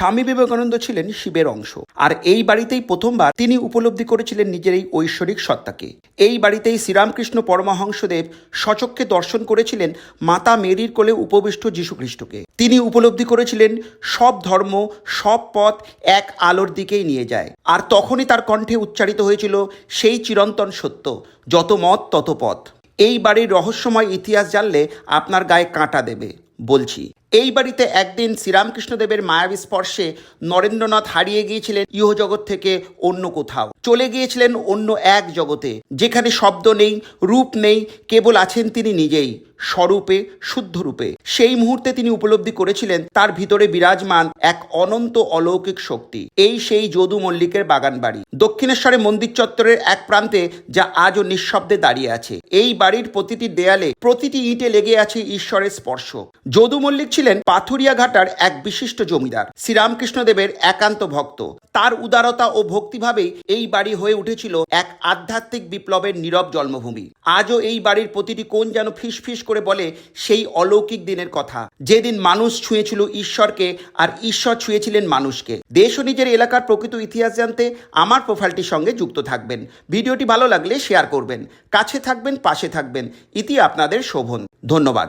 স্বামী বিবেকানন্দ ছিলেন শিবের অংশ। আর এই বাড়িতেই প্রথমবার তিনি উপলব্ধি করেছিলেন নিজের এই ঐশ্বরিক সত্তাকে। এই বাড়িতেই শ্রীরামকৃষ্ণ পরমহংসদেব সচক্ষে দর্শন করেছিলেন মাতা মেরির কোলে উপবিষ্ট যীশুখ্রিস্টকে। তিনি উপলব্ধি করেছিলেন, সব ধর্ম, সব পথ এক আলোর দিকেই নিয়ে যায়। আর তখনই তার কণ্ঠে উচ্চারিত হয়েছিল, সেই চিরন্তন সত্য, যত মত তত পথ। এই বাড়ির রহস্যময় ইতিহাস জানলে আপনার গায়ে কাঁটা দেবে, বলছি। এই বাড়িতে একদিন শ্রীরামকৃষ্ণদেবের মায়াবী স্পর্শে নরেন্দ্রনাথ হারিয়ে গিয়েছিলেন ইহজগৎ থেকে অন্য কোথাও। চলে গিয়েছিলেন অন্য এক জগতে, যেখানে শব্দ নেই, রূপ নেই, কেবল আছেন তিনি নিজেই, স্বরূপে শুদ্ধ রূপে সেই মুহূর্তে তিনি উপলব্ধি করেছিলেন তার ভিতরে বিরাজমান এক অনন্ত অলৌকিক শক্তি, এই সেই যদু মল্লিকের বাগান বাড়ি। দক্ষিণেশ্বরে মন্দির চত্বরের এক প্রান্তে যা আজও নিঃশব্দে দাঁড়িয়ে আছে। এই বাড়ির প্রতিটি দেয়ালে প্রতিটি ইঁটে লেগে আছে ঈশ্বরের স্পর্শ। যদু মল্লিক ছিলেন পাথুরিয়া ঘাটার এক বিশিষ্ট জমিদার, শ্রীরামকৃষ্ণদেবের একান্ত ভক্ত। তার উদারতা ও ভক্তিভাবেই এই বাড়ি হয়ে উঠেছিল এক আধ্যাত্মিক বিপ্লবের নীরব জন্মভূমি। আজও এই বাড়ির প্রতিটি কোণ যেন ফিস করে বলে সেই অলৌকিক দিনের কথা। যেদিন মানুষ ছুঁয়েছিল ঈশ্বরকে আর ঈশ্বর ছুঁয়েছিলেন মানুষকে। দেশ ও নিজের এলাকার প্রকৃত ইতিহাস জানতে আমার প্রোফাইলটির সঙ্গে যুক্ত থাকবেন। ভিডিওটি ভালো লাগলে শেয়ার করবেন। কাছে থাকবেন, পাশে থাকবেন। ইতি আপনাদের শোভন। ধন্যবাদ।